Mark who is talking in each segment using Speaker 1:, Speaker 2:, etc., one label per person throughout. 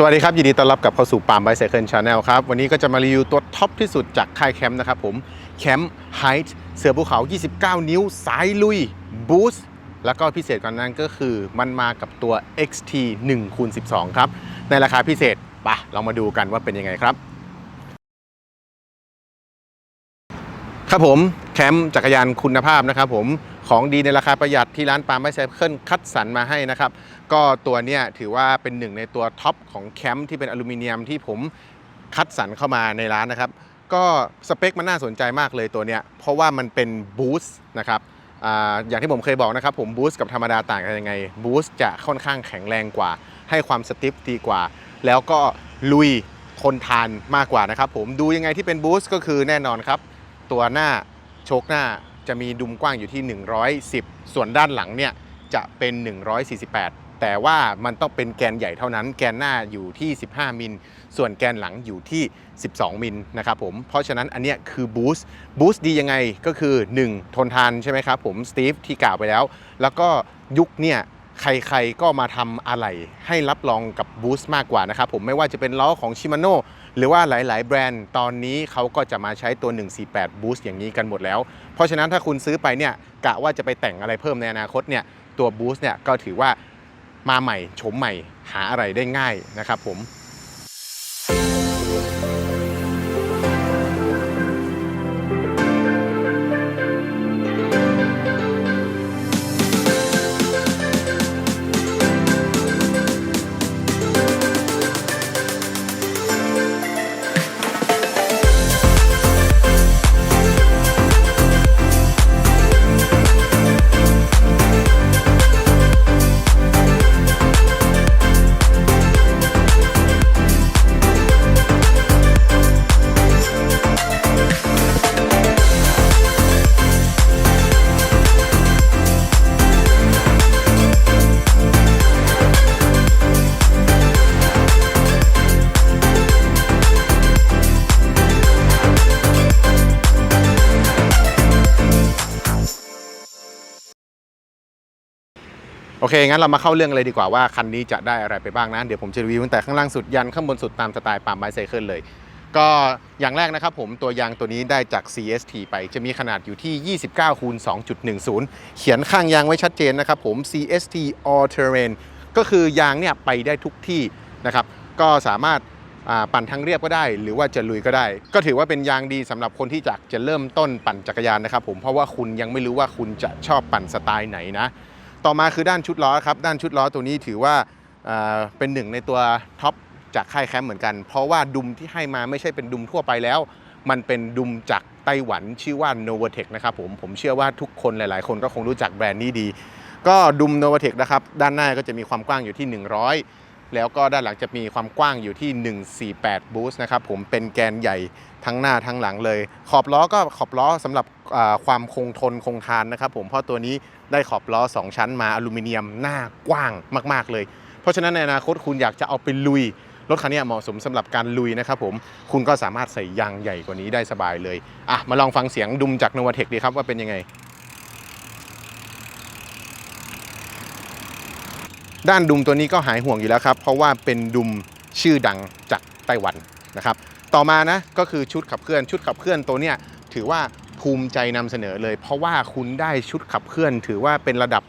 Speaker 1: สวัสดีครับ ยินดีต้อนรับกับเข้าสู่ปามไบเซเคิลชาแนลครับ วันนี้ก็จะมารีวิวตัวท็อปที่สุดจากค่ายแคมป์นะครับผมแคมป์ไฮท์เสือภูเขา 29 นิ้ว สายลุย บูสต์แล้วก็พิเศษกว่านั้นก็คือมันมากับตัว XT 1คูณ12 ครับ ในราคาพิเศษปะเรามาดูกันว่าเป็นยังไงครับ ครับผมแคมป์จักรยานคุณภาพนะครับผม ของดีในราคาประหยัดที่ร้านปาล์มไบเซเคิลคัดสรรมาให้นะครับ ก็ตัวเนี้ยถือว่าเป็นหนึ่งในตัวท็อปของแคมป์ที่เป็นอลูมิเนียมที่ผมคัดสรรเข้ามาในร้านนะครับ ก็สเปคมันน่าสนใจมากเลยตัวเนี้ยเพราะว่ามันเป็นบูสต์นะครับออย่างที่ผมเคยบอกนะครับ ผมบูสต์กับธรรมดาต่างกันยังไงบูสต์จะค่อนข้างแข็งแรงกว่า ให้ความสติฟดีกว่า แล้วก็ลุยทนทานมากกว่านะครับผมดูยังไงที่เป็นบูสต์ก็คือแน่นอนครับ ตัวหน้าโชคหน้า จะมีดุมกว้างอยู่ที่ 110 ส่วนด้านหลังเนี่ยจะเป็น 148 แต่ว่ามันต้องเป็นแกนใหญ่เท่านั้น แกนหน้าอยู่ที่ 15 มิล ส่วนแกนหลังอยู่ที่ 12 มิลนะครับผม เพราะฉะนั้นอันเนี้ยคือบูสต์ บูสต์ดียังไงก็คือ 1 ทนทานใช่ไหมครับผม สตีฟที่กล่าวไปแล้ว แล้วก็ยุคเนี่ย ใครๆก็มาทำอะไรให้รับรองกับบูสต์มากกว่านะครับผมไม่ว่าจะเป็นล้อของชิมาโนหรือว่าหลาย ๆ แบรนด์ตอนนี้เขาก็จะมาใช้ตัว 148 Boost อย่างนี้กันหมดแล้ว เพราะฉะนั้นถ้าคุณซื้อไปเนี่ยกะว่าจะไปแต่งอะไรเพิ่มในอนาคตเนี่ยตัว Boost เนี่ยก็ถือว่ามาใหม่โฉมใหม่หาอะไรได้ง่ายนะครับผม โอเค งั้นเรามาเข้าเรื่องเลยดีกว่าว่าคันนี้จะได้อะไรไปบ้างนะ เดี๋ยวผมจะรีวิวตั้งแต่ข้างล่างสุดยันข้างบนสุดตามสไตล์ปาล์มไบไซเคิลเลย ก็อย่างแรกนะครับผมตัวยางตัวนี้ได้จาก CST ไปจะมีขนาดอยู่ที่ 29คูณ2.10 เขียนข้างยางไว้ชัดเจนนะครับผม CST All Terrain ก็คือยางเนี่ยไปได้ทุกที่นะครับ ก็สามารถาปั่นทางเรียบก็ได้ หรือว่าจะลุยก็ได้ ก็ถือว่าเป็นยางดีสำหรับคนที่จะจะเริ่มต้นปั่นจักรยานนะครับผมเพราะว่าคุณยังไม่รู้ว่าคุณจะชอบปั่นสไตล์ไหนนะ ต่อมาคือด้านชุดล้อครับด้านชุดล้อตัวนี้ถือว่าเป็นหนึ่งในตัวท็อปจากค่ายแคมป์เหมือนกัน เพราะว่าดุมที่ให้มาไม่ใช่เป็นดุมทั่วไปแล้ว มันเป็นดุมจากไต้หวันชื่อว่า Novatech นะครับผมผมเชื่อว่าทุกคนหลาย ๆ คนก็คงรู้จักแบรนด์นี้ดี ก็ดุม Novatech นะครับด้านหน้าก็จะมีความกว้างอยู่ที่ 100 แล้วก็ด้านหลังจะมีความกว้างอยู่ที่ 148บูสต์นะครับผมเป็นแกนใหญ่ทั้งหน้าทั้งหลังเลย ขอบล้อก็ขอบล้อสำหรับความคงทนคงทานนะครับผมเพราะตัวนี้ ได้ขอบล้อ 2 ชั้นมาอลูมิเนียมหน้ากว้างมาก ๆ เลย เพราะฉะนั้นในอนาคตคุณอยากจะเอาไปลุย รถคันนี้เหมาะสมสำหรับการลุยนะครับผมคุณก็สามารถใส่ยางใหญ่กว่านี้ได้สบายเลยอะมาลองฟังเสียงดุมจาก Novatech ดีครับว่าเป็นยังไงด้านดุมตัวนี้ก็หายห่วงอยู่แล้วครับ เพราะว่าเป็นดุมชื่อดังจากไต้หวันนะครับ ต่อมานะก็คือชุดขับเคลื่อนชุดขับเคลื่อนตัวเนี้ยถือว่า ภูมิใจนำเสนอเลย เพราะว่าคุณได้ชุดขับเคลื่อน ถือว่าเป็นระดับ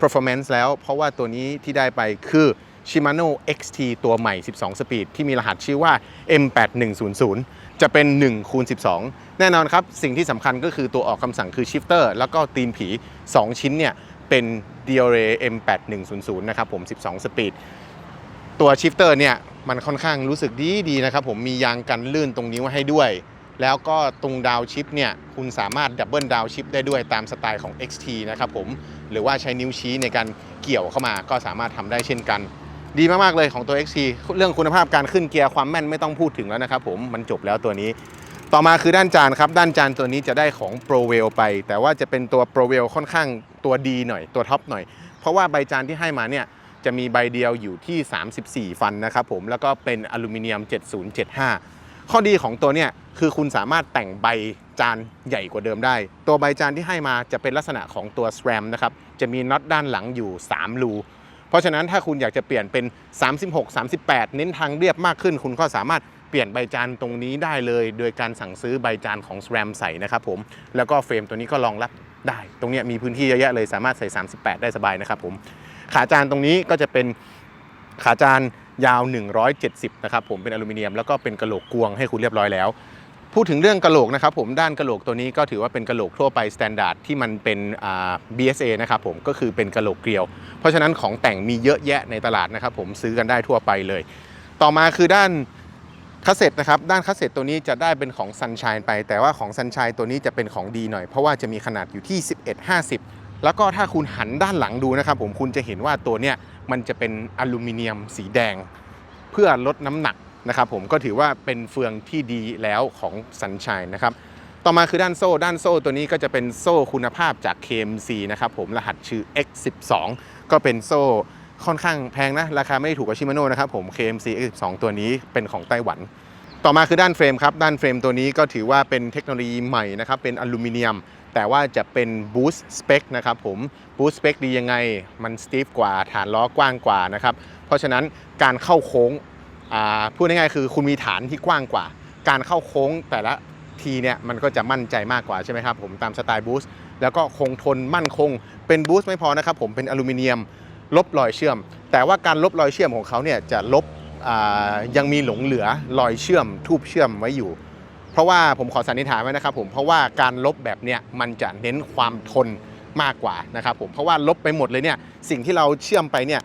Speaker 1: performance แล้ว เพราะว่าตัวนี้ที่ได้ไปคือ Shimano XT ตัวใหม่ 12 สปีด ที่มีรหัสชื่อว่า M8100 จะเป็น1คูณ12 แน่นอนครับ สิ่งที่สำคัญก็คือตัวออกคำสั่งคือ shifter แล้วก็ตีนผี 2 ชิ้นเนี่ย เป็น Diore M8100 นะครับผม 12 สปีด ตัวชิฟเตอร์เนี่ย มันค่อนข้างรู้สึกดีดีนะครับผมมียางกันลื่นตรงนี้ไว้ให้ด้วย แล้วก็ตรงดาวชิปเนี่ยคุณสามารถดับเบิลดาวชิปได้ด้วยตามสไตล์ของ XT นะครับผม หรือว่าใช้นิ้วชี้ในการเกี่ยวเข้ามาก็สามารถทำได้เช่นกัน ดีมาก ๆ เลยของตัว XT เรื่องคุณภาพการขึ้นเกียร์ความแม่นไม่ต้องพูดถึงแล้วนะครับผมมันจบแล้วตัวนี้ต่อมาคือด้านจานครับ ด้านจานตัวนี้จะได้ของ p r o w e l ไป แต่ว่าจะเป็นตัว p r o w e l ค่อนข้างตัวดีหน่อยตัวท็อปหน่อย เพราะว่าใบจานที่ให้มาเนี่ยจะมีใบเดียวอยู่ที่ 34 ฟันนะครับผมแล้วก็เป็นอลูมิเนียม 7075 ข้อดีของตัวเนี่ย คือคุณสามารถแต่งใบจานใหญ่กว่าเดิมได้ ตัวใบจานที่ให้มาจะเป็นลักษณะของตัว SRAM นะครับ จะมีน็อตด้านหลังอยู่ 3 รู เพราะฉะนั้นถ้าคุณอยากจะเปลี่ยนเป็น 36 38 เน้นทางเรียบมากขึ้น คุณก็สามารถเปลี่ยนใบจานตรงนี้ได้เลย โดยการสั่งซื้อใบจานของ SRAM ใส่นะครับผม แล้วก็เฟรมตัวนี้ก็รองรับได้ ตรงนี้มีพื้นที่เยอะแยะเลยสามารถใส่ 38 ได้สบายนะครับผม ขาจานตรงนี้ก็จะเป็นขาจานยาว 170 นะครับผมเป็นอลูมิเนียมแล้วก็เป็นกระโหลกกวงให้คุณเรียบร้อยแล้ว พูดถึงเรื่องกระโหลกนะครับผมด้านกระโหลกตัวนี้ก็ถือว่าเป็นกระโหลกทั่วไปสแตนดาร์ดที่มันเป็น BSA นะครับผมก็คือเป็นกระโหลกเกลียว เพราะฉะนั้นของแต่งมีเยอะแยะในตลาดนะครับผมซื้อกันได้ทั่วไปเลย ต่อมาคือด้านคัสเซ็ตนะครับด้านคัสเซ็ตตัวนี้จะได้เป็นของ Sunshine ไป แต่ว่าของ Sunshine ตัวนี้จะเป็นของดีหน่อย เพราะว่าจะมีขนาดอยู่ที่ 1150 แล้วก็ถ้าคุณหันด้านหลังดูนะครับผมคุณจะเห็นว่าตัวเนี้ยมันจะเป็นอลูมิเนียมสีแดง เพื่อลดน้ำหนัก นะครับผมก็ถือว่าเป็นเฟืองที่ดีแล้วของ Sunshine นะครับต่อมาคือด้านโซ่ ด้านโซ่ตัวนี้ก็จะเป็นโซ่คุณภาพจาก KMC นะครับผมรหัสชื่อ X12 ก็เป็นโซ่ค่อนข้างแพงนะ ราคาไม่ได้ถูกกว่าชิมาโน่นะครับผม KMC X12 ตัวนี้เป็นของไต้หวัน ต่อมาคือด้านเฟรมครับ ด้านเฟรมตัวนี้ก็ถือว่าเป็นเทคโนโลยีใหม่นะครับ เป็นอลูมิเนียม แต่ว่าจะเป็น Boost Spec นะครับผม Boost Spec ดียังไง มันสตีฟกว่าฐานล้อกว้างกว่านะครับ เพราะฉะนั้นการเข้าโค้ง พูดง่ายๆคือคุณมีฐานที่กว้างกว่า การเข้าโค้งแต่ละทีเนี่ยมันก็จะมั่นใจมากกว่าใช่ไหมครับผมตามสไตล์บูสต์แล้วก็คงทนมั่นคง เป็นบูสต์ไม่พอนะครับผมเป็นอลูมิเนียมลบรอยเชื่อม แต่ว่าการลบรอยเชื่อมของเขาเนี่ยจะลบยังมีหลงเหลือรอยเชื่อม ทูบเชื่อมไว้อยู่ เพราะว่าผมขอสันนิษฐานไว้นะครับผมเพราะว่าการลบแบบเนี้ยมันจะเน้นความทนมากกว่านะครับผมเพราะว่าลบไปหมดเลยเนี่ยสิ่งที่เราเชื่อมไปเนี่ย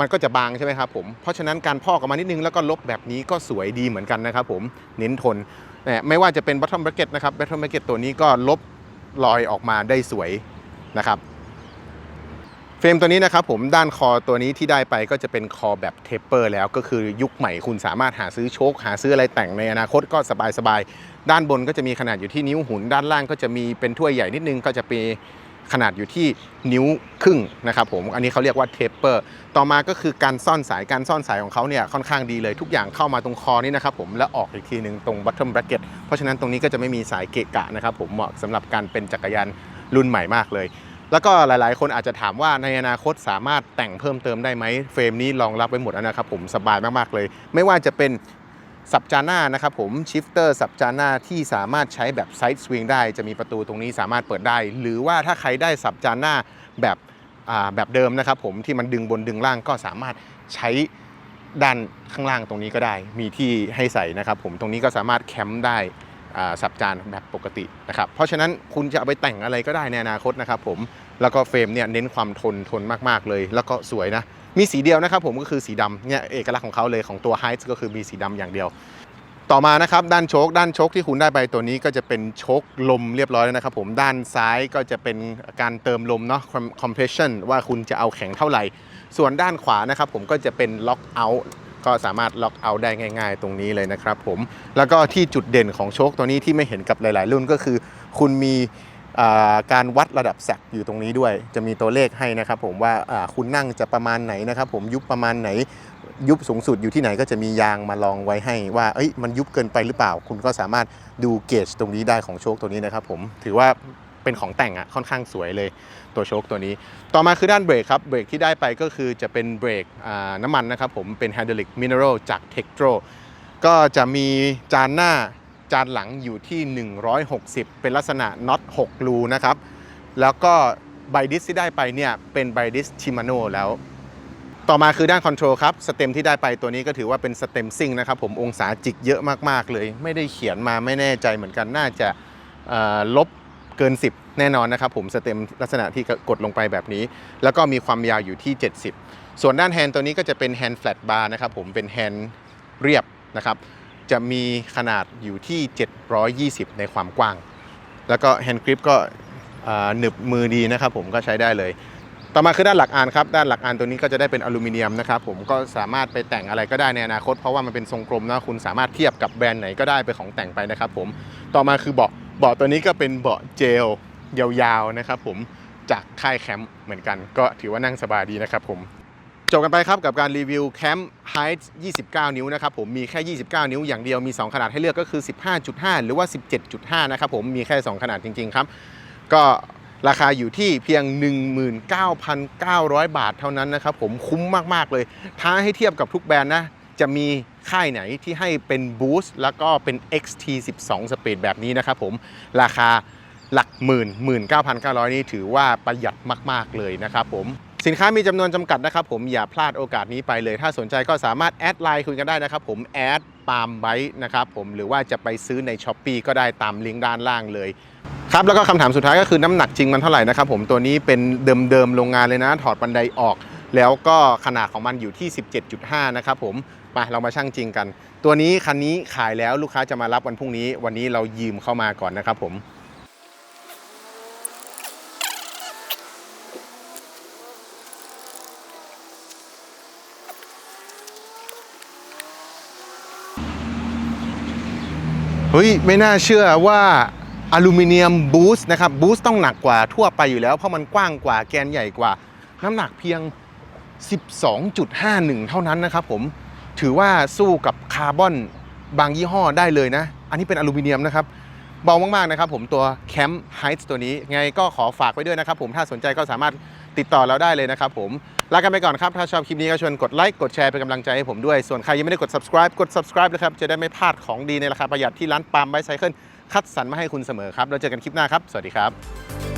Speaker 1: มันก็จะบางใช่ไหมครับผม เพราะฉะนั้นการพอกออกมานิดนึงแล้วก็ลบแบบนี้ก็สวยดีเหมือนกันนะครับผมเน้นทนไม่ว่าจะเป็น bottom bracket นะครับ bottom bracket ตัวนี้ก็ลบรอยออกมาได้สวยนะครับเฟรมตัวนี้นะครับผมด้านคอตัวนี้ที่ได้ไปก็จะเป็นคอแบบเทปเปอร์แล้วก็คือยุคใหม่คุณสามารถหาซื้อโชค หาซื้ออะไรแต่งในอนาคตก็สบายๆ ด้านบนก็จะมีขนาดอยู่ที่นิ้วหุน ด้านล่างก็จะมีเป็นถ้วยใหญ่นิดนึงก็จะเป็น ขนาดอยู่ที่นิ้วครึ่งนะครับผมอันนี้เขาเรียกว่าเทปเปอร์ต่อมาก็คือการซ่อนสายการซ่อนสายของเขาเนี่ยค่อนข้างดีเลยทุกอย่างเข้ามาตรงคอนี่นะครับผมแล้วออกอีกทีหนึ่งตรง bottom bracket เพราะฉะนั้นตรงนี้ก็จะไม่มีสายเกะกะนะครับผมเหมาะสำหรับการเป็นจักรยานรุ่นใหม่มากเลยแล้วก็หลาย ๆ คนอาจจะถามว่าในอนาคตสามารถแต่งเพิ่มเติมได้ไหมเฟรมนี้รองรับไว้หมดแล้วนะครับผมสบายมาก ๆ เลย ไม่ว่าจะเป็น สับจาน่านะครับผมชิฟเตอร์สับจาน่าที่สามารถใช้แบบไซด์สวิงได้ จะมีประตูตรงนี้สามารถเปิดได้ หรือว่าถ้าใครได้สับจาน่าแบบแบบเดิมนะครับผมที่มันดึงบนดึงล่างก็สามารถใช้ด้านข้างล่างตรงนี้ก็ได้ มีที่ให้ใส่นะครับผมตรงนี้ก็สามารถแคมป์ได้สับจานแบบปกตินะครับเพราะฉะนั้นคุณจะเอาไปแต่งอะไรก็ได้ในอนาคตนะครับผมแล้วก็เฟรมเนี่ยเน้นความทนทนมากๆเลย แล้วก็สวยนะ มีสีเดียวนะครับผมก็คือสีดำเนี่ยเอกลักษณ์ของเขาเลยของตัว h ฮ g h ก็คือมีสีดำอย่างเดียว ต่อมานะครับด้านโชคด้านโชคที่คุณได้ไปตัวนี้ก็จะเป็นโชคลมเรียบร้อยแล้วนะครับผมด้านซ้ายก็จะเป็นการเติมลมเนาะ compression ว่าคุณจะเอาแข็งเท่าไหร่ ส่วนด้านขวานะครับผมก็จะเป็นล็อกเอาท์ก็สามารถล็อกเอาท์ได้ง่าย ๆ ตรงนี้เลยนะครับผมแล้วก็ที่จุดเด่นของโชคตัวนี้ที่ไม่เห็นกับหลาย ๆ รุ่นก็คือ คุณมี การวัดระดับแสกอยู่ตรงนี้ด้วย จะมีตัวเลขให้นะครับผมว่าคุณนั่งจะประมาณไหนนะครับผมยุบประมาณไหนยุบสูงสุดอยู่ที่ไหนก็จะมียางมาลองไว้ให้ว่าเอ้ยมันยุบเกินไปหรือเปล่า คุณก็สามารถดูเกจตรงนี้ได้ของโชคตัวนี้นะครับผมถือว่าเป็นของแต่งอะค่อนข้างสวยเลยตัวโชคตัวนี้ ต่อมาคือด้านเบรกครับเบรกที่ได้ไปก็คือจะเป็นเบรกน้ำมันนะครับผมเป็น Hydraulic Mineral จาก Tektro ก็จะมีจานหน้า จานหลังอยู่ที่ 160 เป็นลักษณะน็อต6รูนะครับ แล้วก็ไบดิสที่ได้ไปเนี่ยเป็นไบดิสชิมาโนแล้ว ต่อมาคือด้านคอนโทรลครับ สเต็มที่ได้ไปตัวนี้ก็ถือว่าเป็นสเต็มซิ่งนะครับผมองศาจิกเยอะมาก ๆ เลย ไม่ได้เขียนมาไม่แน่ใจเหมือนกันน่าจะลบเกิน 10 แน่นอนนะครับผมสเต็มลักษณะที่กดลงไปแบบนี้ แล้วก็มีความยาวอยู่ที่ 70 ส่วนด้านแฮนด์ตัวนี้ก็จะเป็นแฮนด์แฟลตบาร์นะครับผมเป็นแฮนด์เรียบนะครับ จะมีขนาดอยู่ที่ 720 ในความกว้าง แล้วก็แฮนด์กริปก็หนึบมือดีนะครับผมก็ใช้ได้เลย ต่อมาคือด้านหลักอานครับด้านหลักอานตัวนี้ก็จะได้เป็นอลูมิเนียมนะครับผมก็สามารถไปแต่งอะไรก็ได้ในอนาคต เพราะว่ามันเป็นทรงกลมนะคุณสามารถเทียบกับแบรนด์ไหนก็ได้เป็นของแต่งไปนะครับผมต่อมาคือเบาะเบาะตัวนี้ก็เป็นเบาะเจลยาวๆนะครับผมจากค่ายแคมป์เหมือนกัน ก็ถือว่านั่งสบายดีนะครับผม จบกันไปครับกับการรีวิวแคมป์ Height 29 นิ้วนะครับผมมีแค่ 29 นิ้วอย่างเดียวมี 2 ขนาดให้เลือกก็คือ 15.5 หรือว่า 17.5 นะครับผมมีแค่ 2 ขนาดจริง ๆ ครับ ก็ราคาอยู่ที่เพียง 19,900 บาทเท่านั้นนะครับผมคุ้มมาก ๆ เลยถ้าให้เทียบกับทุกแบรนด์นะ จะมีค่ายไหนที่ให้เป็น Boost แล้วก็เป็น XT12 Speed แบบนี้นะครับผมราคาหลักหมื่น 19,900 นี่ถือว่าประหยัดมาก ๆ เลยนะครับผม สินค้ามีจำนวนจำกัดนะครับผมอย่าพลาดโอกาสนี้ไปเลย ถ้าสนใจก็สามารถแอดไลน์คุยกันได้นะครับผมแอดปาล์มไบนะครับผมหรือว่าจะไปซื้อใน s h อ p e e ก็ได้ตามลิงก์ด้านล่างเลยครับแล้วก็คำถามสุดท้ายก็คือน้ำหนักจริงมันเท่าไหร่นะครับผมตัวนี้เป็นเดิมๆโรงงานเลยนะ ถอดบันไดออก แล้วก็ขนาดของมันอยู่ที่ 17.5 นะครับผมไปเรามาชั่งจริงกัน ตัวนี้คันนี้ขายแล้วลูกค้าจะมารับวันพรุ่งนี้ วันนี้เรายืมเข้ามาก่อนนะครับผม ฮ้ยไม่น่าเชื่อว่าอลูมิเนียมบูสต์นะครับบูสต์ต้องหนักกว่าทั่วไปอยู่แล้ว เพราะมันกว้างกว่าแกนใหญ่กว่า น้ำหนักเพียง 12.51 เท่านั้นนะครับผมถือว่าสู้กับคาร์บอนบางยี่ห้อได้เลยนะ อันนี้เป็นอลูมิเนียมนะครับเบามากๆนะครับผมตัว Camp Heights ตัวนี้ ไงก็ขอฝากไว้ด้วยนะครับผมถ้าสนใจก็สามารถติดต่อเราได้เลยนะครับผม ลากันไปก่อนครับ ถ้าชอบคลิปนี้ก็ชวนกดไลค์กดแชร์เป็นกำลังใจให้ผมด้วย ส่วนใครยังไม่ได้กด subscribe กด subscribe นะครับ จะได้ไม่พลาดของดีในราคาประหยัดที่ร้านปาล์มไบไซเคิลคัดสรรมาให้คุณเสมอครับ แล้วเจอกันคลิปหน้าครับ สวัสดีครับ